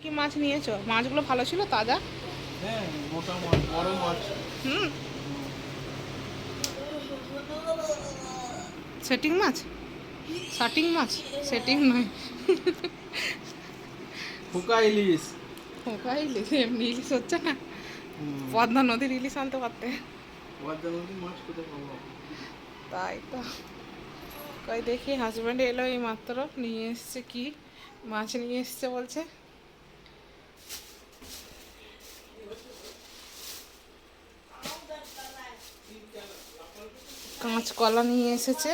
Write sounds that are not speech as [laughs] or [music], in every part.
কি মাছ নিয়েছো? মাছগুলো ভালো ছিল তাজা? হ্যাঁ মোটা মাছ বড় মাছ। হুম। সেটিং মাছ? শাটিং মাছ? সেটিং নয়। ফুকা ইলিশ। ওকা ইলিশ এমনি ইলিশ হচ্ছে না। পদ্মা নদীর ইলিশ আনতে পারতে। পদ্মা নদীর মাছ কোথায় পাবো? তাই তো। কই দেখি হাজব্যান্ড এলো এই মাত্র নিয়ে এসছে কি? মাছ নিয়ে এসছে বলছে। কাঁচকলা নিয়ে এসেছে।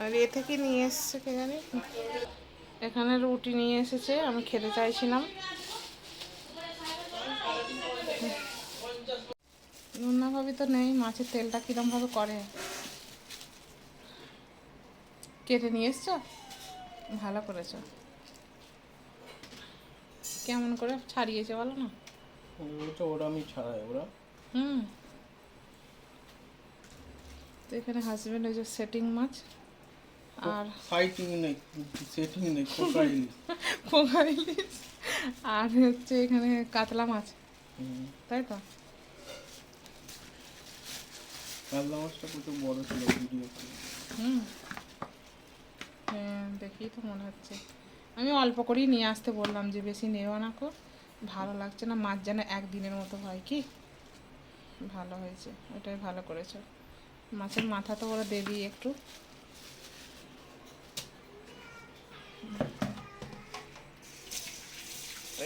আর এ থেকে নিয়ে এসছে কে জানি? এখানে রুটি নিয়ে এসেছে, আমি খেতে চাইছিলাম। ভাবি তো নেই, মাছের তেলটা কিরম ভাবে করে? কেটে নিয়ে এসছো? ভালো করেছ। কেমন করে ছাড়িয়েছে বলো না? তো ওরা আমি ছাড়াই ওরা। হুম। তো এখানে হাজবেন্ড ওই যে সেটিং মাছ আর ফাইটিং নেই সেটিং নেই ফুকা ইলিশ [laughs] আর হচ্ছে এখানে কাতলা মাছ। তাই তো? কাতলা মাছটা প্রচুর বড় ছিল ভিডিও হুম। হ্যাঁ দেখি তো মনে হচ্ছে। আমি অল্প করেই নিয়ে আসতে বললাম যে বেশি নেওয়া না কো ভালো লাগছে না, মাছ যেন একদিনের মতো হয় কি? ভালো হয়েছে, ওটাই ভালো করেছ। মাছের মাথা তো ওরা দেবি একটু।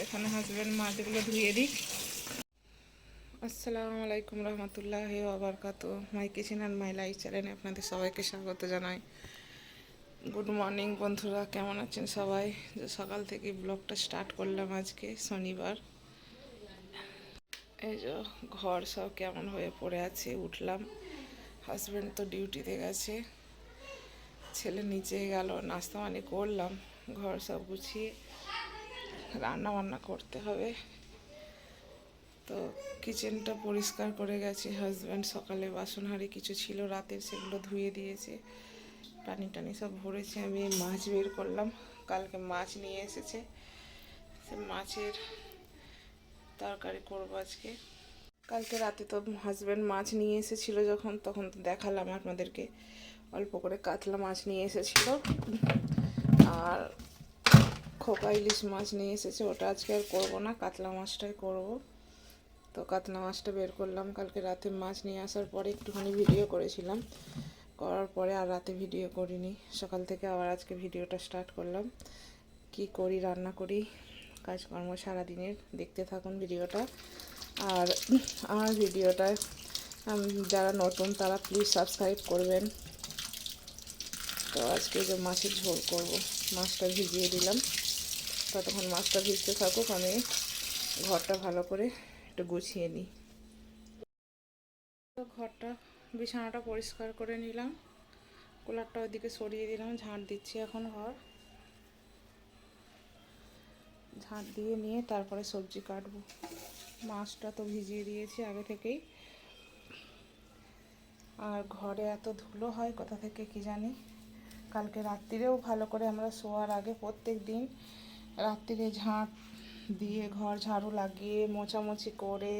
এখানে হাজব্যান্ড মাছগুলো ধুয়ে দিই আসসালামু আলাইকুম রহমতুল্লাহ আবরকাত my kitchen and my life চ্যানেলে আপনাদের সবাইকে স্বাগত জানাই। গুড মর্নিং বন্ধুরা, কেমন আছেন সবাই? যে সকাল থেকে ব্লগটা স্টার্ট করলাম আজকে, শনিবার। এই যে ঘর সব কেমন হয়ে পড়ে আছে, উঠলাম। হাজব্যান্ড তো ডিউটিতে গেছে। ছেলে নিচে গেল, নাস্তা পানি করলাম, ঘর সব গুছিয়ে। রান্না বান্না করতে হবে। তো কিচেনটা পরিষ্কার করে গেছে হাজব্যান্ড সকালে বাসন হাঁড়ি কিছু ছিল, রাতের সেগুলো ধুয়ে দিয়েছে। পানি টানি সব ভরেছে, আমি মাছ বের করলাম। কালকে মাছ নিয়ে এসেছে। সে মাছের তরকারি করব আজকে। কালকে রাতে তো হাজব্যান্ড মাছ নিয়ে এসেছিল যখন, তখন তো দেখালাম আপনাদেরকে। অল্প করে কাতলা মাছ নিয়ে এসেছিল। আর খোকা ইলিশ মাছ নিয়ে এসেছে, ওটা আজকে আর করব না, কাতলা মাছটাই করব। তো কাতলা মাছটা বের করলাম, কালকে রাতে মাছ নিয়ে আসার পরে একটুখানি ভিডিও করেছিলাম। করার পরে আর রাতে ভিডিও করিনি। সকাল থেকে আবার আজকে ভিডিওটা স্টার্ট করলাম। কি করি রান্না করি কাজকর্ম সারাদিনের দেখতে থাকুন ভিডিওটা আর আমার ভিডিওটা উম, যারা নতুন তারা প্লিজ সাবস্ক্রাইব করবেন। তো আজকে যে মাছের ঝোল করব মাছটা ভিজিয়ে দিলাম। ততক্ষণ মাছটা ভিজতে থাকুক আমি ঘরটা ভালো করে একটু গুছিয়ে নিই। ঘরটা বিছানাটা পরিষ্কার করে নিলাম। কুলারটা ওইদিকে সরিয়ে দিলাম, ঝাঁট দিচ্ছি এখন ঘর। ঝাঁট দিয়ে নিয়ে তারপরে সবজি কাটবো। মাছটা তো ভিজিয়ে দিয়েছি আগে থেকেই। আর ঘরে এত ধুলো হয় কোথা থেকে কি জানি? কালকে রাত্রিরেও ভালো করে আমরা শোয়ার আগে প্রত্যেক দিন রাত্রিরে ঝাঁট দিয়ে ঘর ঝাড়ু লাগিয়ে, মোছামুছি করে,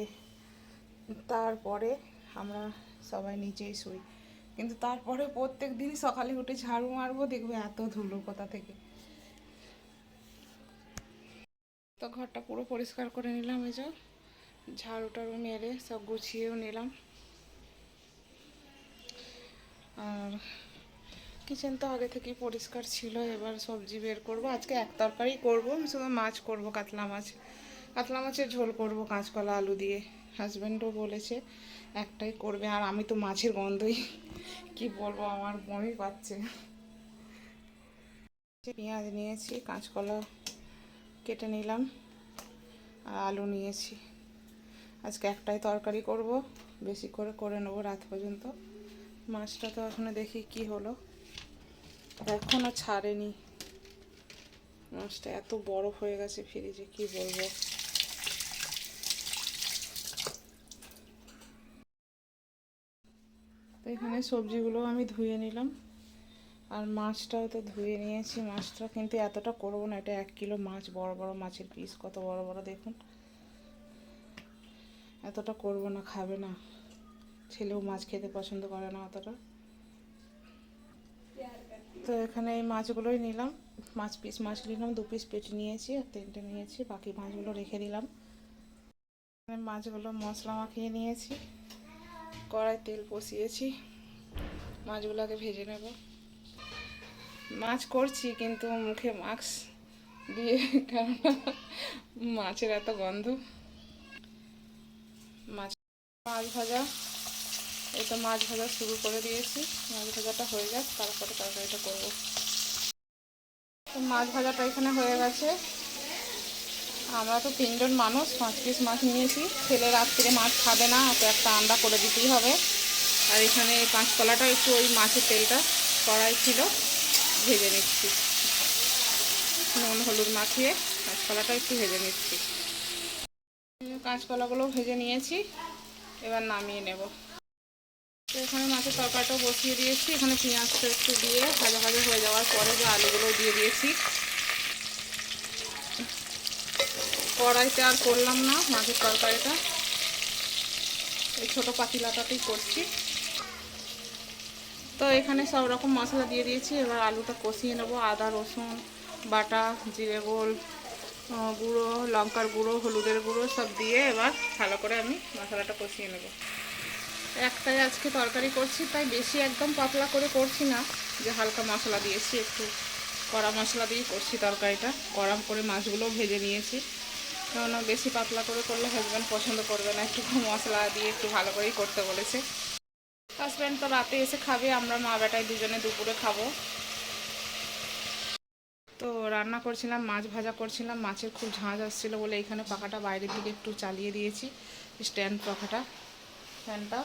তারপরে আমরা সবাই নিচেই শুই কিন্তু তারপরে প্রত্যেক দিন সকালে উঠে ঝাড়ু মারবো, দেখবে এত ধুলো কোথা থেকে। তো ঘরটা পুরো পরিষ্কার করে নিলাম এই যে। ঝাড়ু টাড়ু মেরে সব গুছিয়েও নিলাম। আর কিচেন তো আগে থেকেই পরিষ্কার ছিল, এবার সবজি বের করব। আজকে এক তরকারি করব, শুধু মাছ করব, কাতলা মাছ। কাতলা মাছের ঝোল করব, কাঁচকলা, আলু দিয়ে। হাজব্যান্ডও বলেছে, একটাই করবে, আর আমি তো মাছের গন্ধই। কি বলব, আমার বমি পাচ্ছে। পেঁয়াজ নিয়েছি, কাঁচকলা কেটে নিলাম, আর আলু নিয়েছি। আজকে একটাই তরকারি করব, বেশি করে করে নেব রাত পর্যন্ত। মাছটা তো এখনও দেখি কি হলো। এখনও ছাড়েনি। মাছটা এত বরফ হয়ে গেছে ফ্রিজে, কি বলব। এখানে সবজিগুলো আমি ধুয়ে নিলাম। আর মাছটাও তো ধুয়ে নিয়েছি। মাছটা কিন্তু এতটা করব না, এটা এক কিলো মাছ, বড় বড় মাছের পিস কত বড় বড় দেখুন। এতটা করব না, খাবে না। ছেলেও মাছ খেতে পছন্দ করে না অতটা। তো এখানে এই মাছগুলোই নিলাম। মাছ পিস মাছ নিলাম, দু পিস পেটি নিয়েছি আর তিনটে নিয়েছি। বাকি মাছগুলো রেখে দিলাম। মাছগুলো মশলা মাখিয়ে নিয়েছি। কড়াই তেল বসিয়েছি, মাছগুলোকে ভেজে নেব। মাছ করছি কিন্তু মুখে মাস্ক দিয়ে কেননা মাছের এত গন্ধ। মাছ মাছ ভাজা, এই তো মাছ ভাজা শুরু করে দিয়েছি। মাছ ভাজাটা হয়ে যাক, তারপরে তরকারিটা করব। মাছ ভাজাটা এখানে হয়ে গেছে। আমরা তো তিনজন মানুষ, পাঁচ পিস মাছ নিয়েছি। ছেলে রাত্রে মাছ খাবে না তো একটা আন্ডা করে দিতেই হবে। আর এখানে কাঁচকলাটা একটু ওই মাছের তেলটা কড়াই ছিল, ভেজে নিচ্ছি। নুন, হলুদ মাখিয়ে কাঁচকলাটা একটু ভেজে নিচ্ছি। কাঁচকলাগুলো ভেজে নিয়েছি, এবার নামিয়ে নেব। তো এখানে মাছের তরকারিটাও বসিয়ে দিয়েছি, এখানে পেঁয়াজটা একটু দিয়ে ভাজা ভাজা হয়ে যাওয়ার পরে যে আলুগুলো দিয়ে দিয়েছি। কড়াইতে আর করলাম না, মাছের তরকারিটা। এই ছোটো পাতিলাটাতেই করছি। তো এখানে সব রকম মশলা দিয়ে দিয়েছি। এবার আলুটা কষিয়ে নেব। আদা, রসুন, বাটা, জিরে গোল গুঁড়ো, লঙ্কার গুঁড়ো, হলুদের গুঁড়ো সব দিয়ে এবার ভালো করে আমি মশলাটা কষিয়ে নেব। একটাই আজকে তরকারি করছি, তাই বেশি একদম পাতলা করে করছি না। যে হালকা মশলা দিয়েছি, একটু কড়া মশলা দিয়ে করছি তরকারিটা। গরম করে মাছগুলো ভেজে নিয়েছি। কেননা বেশি পাতলা করে করলে হাজব্যান্ড পছন্দ করবে না। একটু মশলা দিয়ে একটু ভালো করেই করতে বলেছে। হাজব্যান্ড তো রাতে এসে খাবে, আমরা মা বেটায় দুজনে দুপুরে খাব। তো রান্না করছিলাম, মাছ ভাজা করছিলাম, মাছের খুব ঝাঁঝ আসছিল বলে এখানে পাখাটা বাইরের দিকে একটু চালিয়ে দিয়েছি স্ট্যান্ড পাখাটা, ফ্যানটা,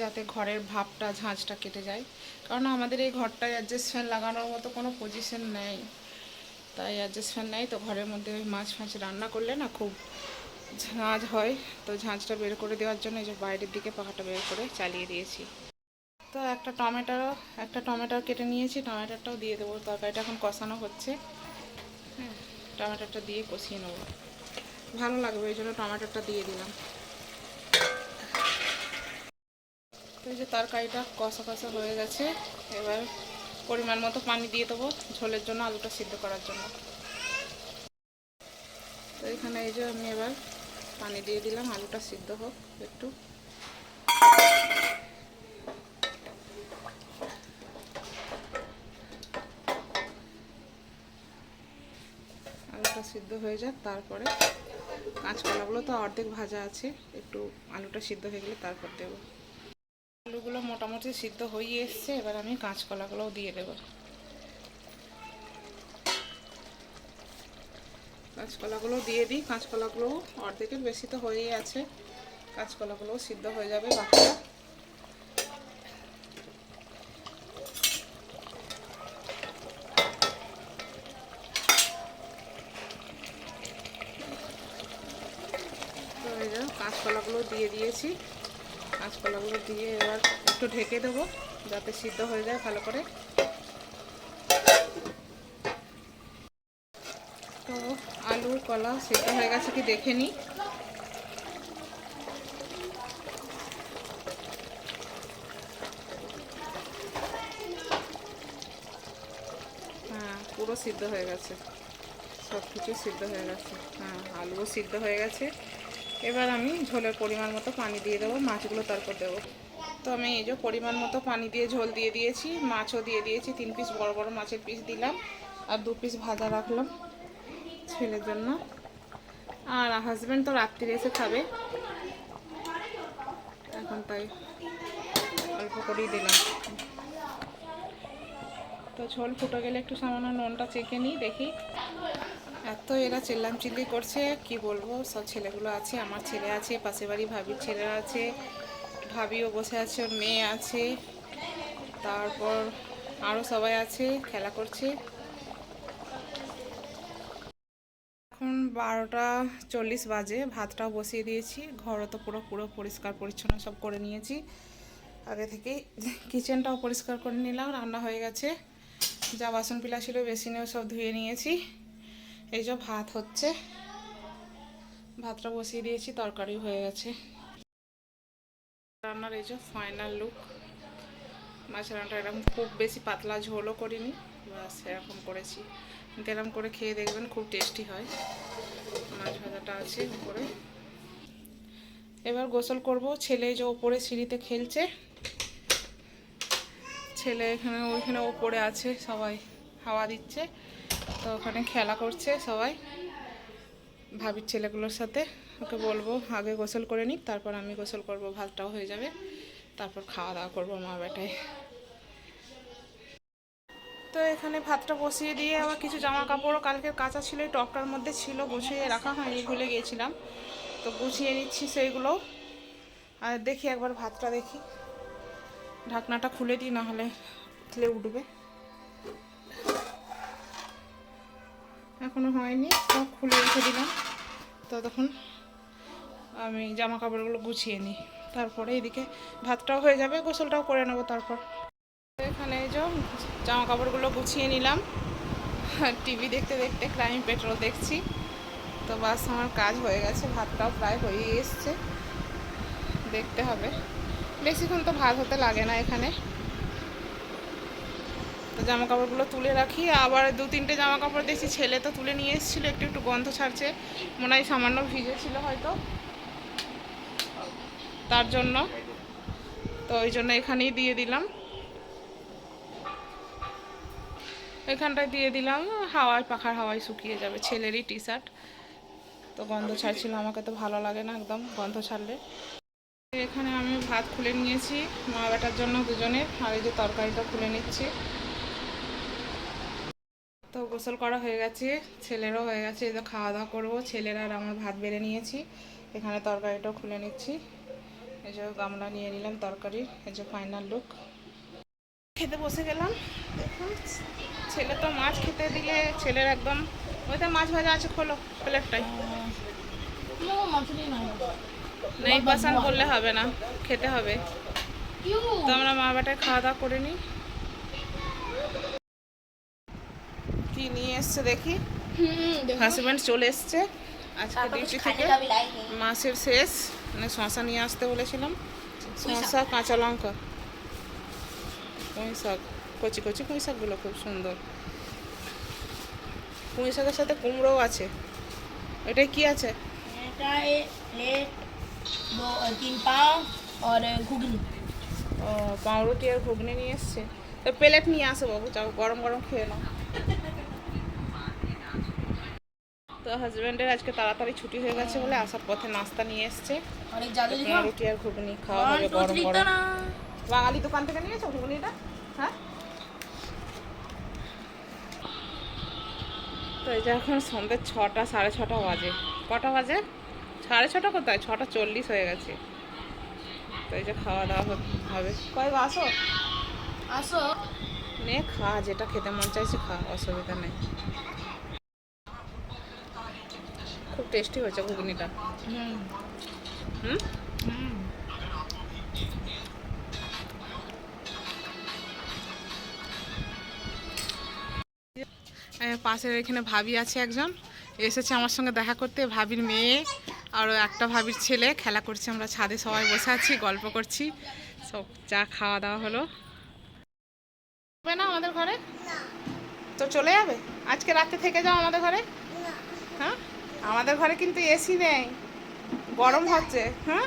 যাতে ঘরের ভাপটা ঝাঁঝটা কেটে যায়। কারণ আমাদের এই ঘরটায় অ্যাডজাস্ট ফ্যান লাগানোর মতো কোনো পজিশন নেই। তাই অ্যাডজাস্ট ফ্যান নেই, তো ঘরের মধ্যে ওই মাছ ফাছ রান্না করলে না খুব ঝাঁঝ হয়। তো ঝাঁঝটা বের করে দেওয়ার জন্য এই যে বাইরের দিকে পাখাটা বের করে চালিয়ে দিয়েছি। তো একটা টমেটো একটা টমেটো কেটে নিয়েছি, টমেটোটাও দিয়ে দেবো। তরকারিটা এখন কষানো হচ্ছে। হ্যাঁ টমেটোটা দিয়ে কষিয়ে নেব। ভালো লাগবে, এই জন্য টমেটোটা দিয়ে দিলাম। তো এই যে তরকারিটা কষা কষা হয়ে গেছে, এবার পরিমাণ মতো পানি দিয়ে দেবো ঝোলের জন্য আলুটা সিদ্ধ করার জন্য। তো এখানে এই যে আমি এবার পানি দিয়ে দিলাম, আলুটা সিদ্ধ হোক একটু। আলুটা সিদ্ধ হয়ে যাক, তারপরে কাঁচকলাগুলো তো অর্ধেক ভাজা আছে, একটু আলুটা সিদ্ধ হয়ে গেলে তারপর দেবো। আলুগুলো মোটামুটি সিদ্ধ হয়ে এসছে, এবার আমি কাঁচকলাগুলোও দিয়ে দেবো। কাঁচকলাগুলো দিয়ে দিই, কাঁচকলাগুলো অর্ধেকের বেশি তো হয়েই আছে, কাঁচকলাগুলোও সিদ্ধ হয়ে যাবে বাকিটা। কাঁচকলাগুলো দিয়ে দিয়েছি। কাঁচকলাগুলো দিয়ে এবার একটু ঢেকে দেবো, যাতে সিদ্ধ হয়ে যায় ভালো করে। তো আলু কলা সিদ্ধ হয়ে গেছে কি দেখে নিই হ্যাঁ পুরো সিদ্ধ হয়ে গেছে। সব কিছু সিদ্ধ হয়ে গেছে। হ্যাঁ আলুও সিদ্ধ হয়ে গেছে। এবার আমি ঝোলের পরিমাণ মতো পানি দিয়ে দেবো, মাছগুলো তারপর দেবো। তো আমি এই যে পরিমাণ মতো পানি দিয়ে ঝোল দিয়ে দিয়েছি, মাছও দিয়ে দিয়েছি, তিন পিস বড় বড় মাছের পিস দিলাম আর দু পিস ভাজা রাখলাম ছেলের জন্য। আর হাজব্যান্ড তো রাত্রিরে এসে খাবে। এখন তাই অল্প করেই দিলাম। তো ঝোল ফুটে গেলে একটু সামান্য নুনটা চেখে নিই, দেখি। এত এরা চিল্লাম চিল্লি করছে, কি বলব? সব ছেলেগুলো আছে, আমার ছেলে আছে পাশে বাড়ি ভাবির ছেলেরা আছে, ভাবিও বসে আছে, ওর মেয়ে আছে, তারপর আরও সবাই আছে, খেলা করছে। এখন বারোটা চল্লিশ বাজে, ভাতটাও বসিয়ে দিয়েছি, ঘরও তো পুরো পুরো পরিষ্কার পরিচ্ছন্ন সব করে নিয়েছি। আগে থেকেই কিচেনটাও পরিষ্কার করে নিলাম, রান্না হয়ে গেছে, যা বাসন পিলা ছিল, বেসিনেও সব ধুয়ে নিয়েছি। এই যে ভাত হচ্ছে। ভাতটা বসিয়ে দিয়েছি, তরকারি হয়ে গেছে। রান্নার এই যে ফাইনাল লুক মাছ রান্নাটা এরকম খুব বেশি পাতলা ঝোলও করিনি। বাস এরকম করেছি। কিন্তু এরকম করে খেয়ে দেখবেন, খুব টেস্টি হয়। মাছ ভাজাটা আছে উপরে এবার গোসল করব। ছেলে যে ওপরে সিঁড়িতে খেলছে। ছেলে এখানে, ওইখানে ওপরে আছে, সবাই হাওয়া দিচ্ছে। তো ওখানে খেলা করছে সবাই। ভাবির ছেলেগুলোর সাথে। ওকে বলব, আগে গোসল করে নিক, তারপর আমি গোসল করব, ভাতটাও হয়ে যাবে। তারপর খাওয়া দাওয়া করব মা বেটায়। তো এখানে ভাতটা বসিয়ে দিয়ে আবার কিছু জামা কাপড়ও কালকে কাঁচা ছিল টপটার মধ্যে ছিল, গুছিয়ে রাখা হয়নি, ভুলে গিয়েছিলাম। তো গুছিয়ে নিচ্ছি সেইগুলো আর দেখি একবার ভাতটা দেখি। ঢাকনাটা খুলে দিই না হলে উঠলে উঠবে। এখনও হয়নি সব খুলে রেখে দিলাম। তো তখন আমি জামা কাপড়গুলো গুছিয়ে নিই। তারপরে এদিকে ভাতটাও হয়ে যাবে, গোসলটাও করে নেব তারপর। এখানে এই যে জামা কাপড়গুলো গুছিয়ে নিলাম। টিভি দেখতে দেখতে ক্রাইম পেট্রোল দেখছি। তো বাস আমার কাজ হয়ে গেছে, ভাতটাও প্রায় হয়ে এসছে। দেখতে হবে। বেশিক্ষণ তো ভাত হতে লাগে না এখানে। তো জামা কাপড়গুলো তুলে রাখি। আবার দু তিনটে জামা কাপড় দেখছি ছেলে তো তুলে নিয়ে এসেছিল, একটু একটু গন্ধ ছাড়ছে। মনে হয় সামান্য ভিজে ছিল হয়তো। তার জন্য। তো ওই জন্য এখানেই দিয়ে দিলাম। এখানটায় দিয়ে দিলাম, হাওয়ায় পাখার হাওয়ায় শুকিয়ে যাবে, ছেলেরই টি শার্ট তো গন্ধ ছাড়ছিল, আমাকে তো ভালো লাগে না একদম গন্ধ ছাড়লে। এখানে আমি ভাত খুলে নিয়েছি মা বেটার জন্য দুজনের, আর এই যে তরকারিটা খুলে নিচ্ছি। তো গোসল করা হয়ে গেছে, ছেলেরও হয়ে গেছে, এই তো খাওয়া দাওয়া করব। ছেলেরা আর আমার ভাত বেড়ে নিয়েছি, এখানে তরকারিটাও খুলে নিচ্ছি। এই যে গামলা নিয়ে নিলাম তরকারি এই যে ফাইনাল লুক খেতে বসে গেলাম, দেখুন, ছেলে তো মাছ খেতে দিলে ছেলের একদম, ওই তো মাছ ভাজা আছে, খোলো প্লেটটাই নেই, পছন্দ করলে হবে না, খেতে হবে। তো আমরা মা বাটায় খাওয়া দাওয়া করে নিই। এসছে দেখি। হাজব্যান্ড চলে এসছে। আজকে ডিউটি থেকে মাসের শেষ মানে শশা নিয়ে আসতে বলেছিলাম। শশা কাঁচা লঙ্কা। পুঁই শাক কচি কচি পুঁই শাকগুলো খুব সুন্দর। পুঁই শাকের সাথে কুমড়োও আছে। এটা কি আছে? ও পাউরুটি আর ঘুগনি নিয়ে এসছে। তো প্লেট নিয়ে আসো বাবু চাও গরম গরম খেয়ে নাও। তো হাজব্যান্ডের আজকে তাড়াতাড়ি ছুটি হয়ে গেছে বলে আসার পথে নাস্তা নিয়ে এসছে। রুটি আর ঘুগনি খাওয়া হবে গরম গরম। বাঙালি দোকান থেকে নিয়েছো ঘুগনিটা হ্যাঁ? তো এই এখন সন্ধ্যে ছটা সাড়ে ছটা বাজে। কটা বাজে? সাড়ে ছটা কোথায়? ছটা চল্লিশ হয়ে গেছে। তো এই যে খাওয়া দাওয়া হবে। কয়েক আসো? আসো। নে খা যেটা খেতে মন চাইছে খা অসুবিধা নেই। টেস্টি হয়েছে ঘুগনিটা। হুম। পাশের এখানে ভাবি আছে একজন। এসেছে আমার সঙ্গে দেখা করতে ভাবির মেয়ে আর একটা ভাবির ছেলে। খেলা করছে আমরা ছাদে সবাই বসে আছি গল্প করছি। সব চা খাওয়া দাওয়া হলো। হবে না আমাদের ঘরে? তো চলে যাবে? আজকে রাতে থেকে যাও আমাদের ঘরে? হ্যাঁ? আমাদের ঘরে কিন্তু এসি নেই। গরম হচ্ছে হ্যাঁ?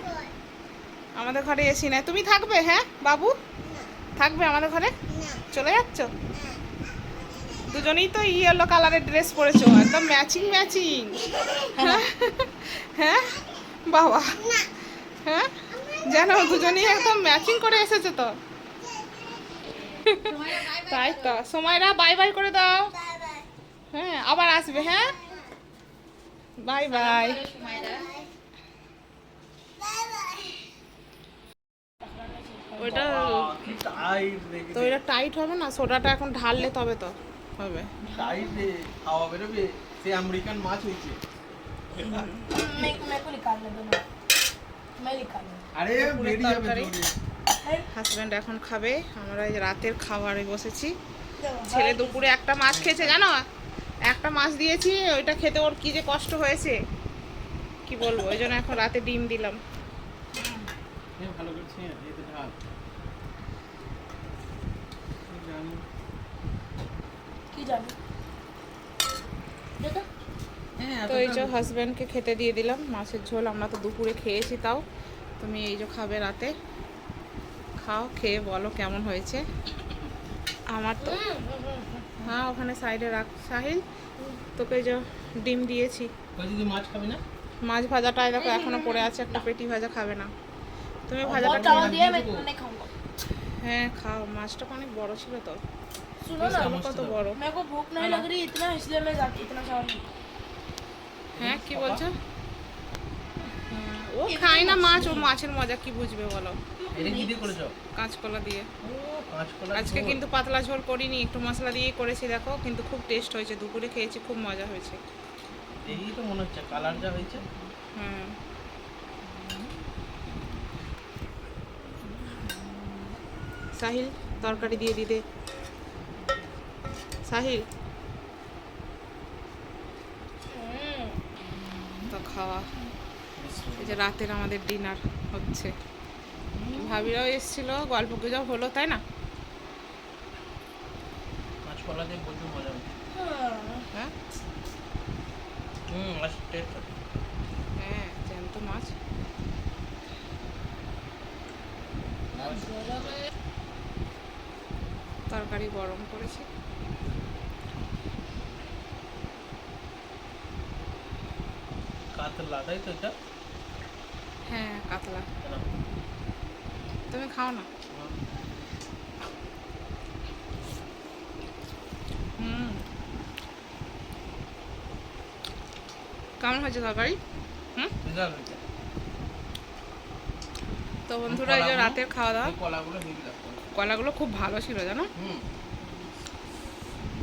আমাদের ঘরে এসি নেই। তুমি থাকবে হ্যাঁ বাবু? থাকবে আমাদের ঘরে? চলে যাচ্ছ? দুজনেই তো ইয়েলো কালারের ড্রেস পরেছো, একদম ম্যাচিং ম্যাচিং হ্যাঁ? বাবা। হ্যাঁ? যেন দুজনেই একদম ম্যাচিং করে এসেছে তো। তাই তো। সময়রা বাই বাই করে দাও। হ্যাঁ আবার আসবে হ্যাঁ? বাই বাই ওটা তো এটা টাইট হবে না? সোডাটা এখন ঢাললে তবে তো হবে। টাইট হাওয়া সে আমেরিকান মাছ আরে এখন খাবে। আমরা রাতের খাবারে বসেছি। ছেলে দুপুরে একটা মাছ খেয়েছে জানো? একটা মাছ দিয়েছি ওইটা খেতে ওর কি যে কষ্ট হয়েছে? কি বলব ওই জন্য এখন রাতে ডিম দিলাম। এ ভালো করছি এই তো ঢাল জানি। কি জানি? দেখো। হ্যাঁ তো এই যে হাজব্যান্ডকে খেতে দিয়ে দিলাম মাছের ঝোল আমরা তো দুপুরে খেয়েছি তাও। তুমি এই যে খাবে রাতে। খাও খেয়ে বলো কেমন হয়েছে। আমার তো হ্যাঁ ওখানে সাইডে রাখ সাহিল তোকে এই যে ডিম দিয়েছি কই দিদি মাছ খাবি না মাছ ভাজাটা এই দেখো এখনো পড়ে আছে একটা পেটি ভাজা খাবে না তুমি ভাজাটা बहुत चावल খেয়ে- दिया मैं मैं खाऊंगा হ্যাঁ খাও মাছটা অনেক বড় ছিল তো सुनो ना আলু কত বড় मेरे को भूख नहीं लग रही इतना इसलिए मैं जाती इतना चावल नहीं হ্যাঁ কি বলছো হ্যাঁ, ও খায় না মাছ ও মাছের মজা কি বুঝবে বলো এটা কি দিয়ে করেছো কাঁচকলা দিয়ে ও কাঁচকলা আজকে কিন্তু পাতলা ঝোল করিনি একটু মশলা দিয়েই করেছি দেখো কিন্তু খুব টেস্ট হয়েছে দুপুরে খেয়েছি খুব মজা হয়েছে। এই তো মনে হচ্ছে কালার যা হয়েছে। হুম। সাহিল তরকারি দিয়ে দিতে সাহিল। তো খাওয়া। এই যে রাতের আমাদের ডিনার হচ্ছে। ভাবিরাও এসেছিল গল্প গুজব হলো তাই না? কাঁচকলা দিয়ে প্রচুর মজা হচ্ছে হ্যাঁ? হুম মাছ টেস্ট হ্যাঁ জ্যান্ত মাছ। তরকারি গরম করেছি। কাতলা তাই তো এটা? হ্যাঁ কাতলা। তুমি খাও না হুম কেমন হয়েছে তরকারি? হুম? তো বন্ধুরা এই যে রাতের খাওয়া দাওয়া। কলাগুলো খুব ভালো ছিল জানো?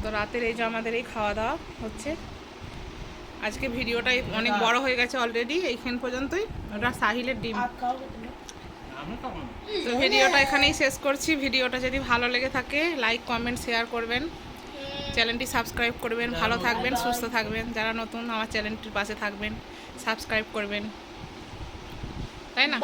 তো রাতের এই যে আমাদের এই খাওয়া দাওয়া হচ্ছে। আজকে ভিডিওটাই অনেক বড় হয়ে গেছে অলরেডি এইখান পর্যন্তই। ওটা সাহিলের ডিম। তো ভিডিওটা এখানেই শেষ করছি। ভিডিওটা যদি ভালো লেগে থাকে লাইক কমেন্ট শেয়ার করবেন। চ্যানেলটি সাবস্ক্রাইব করবেন, ভালো থাকবেন, সুস্থ থাকবেন। যারা নতুন আমার চ্যানেলটির পাশে থাকবেন, সাবস্ক্রাইব করবেন। তাই না?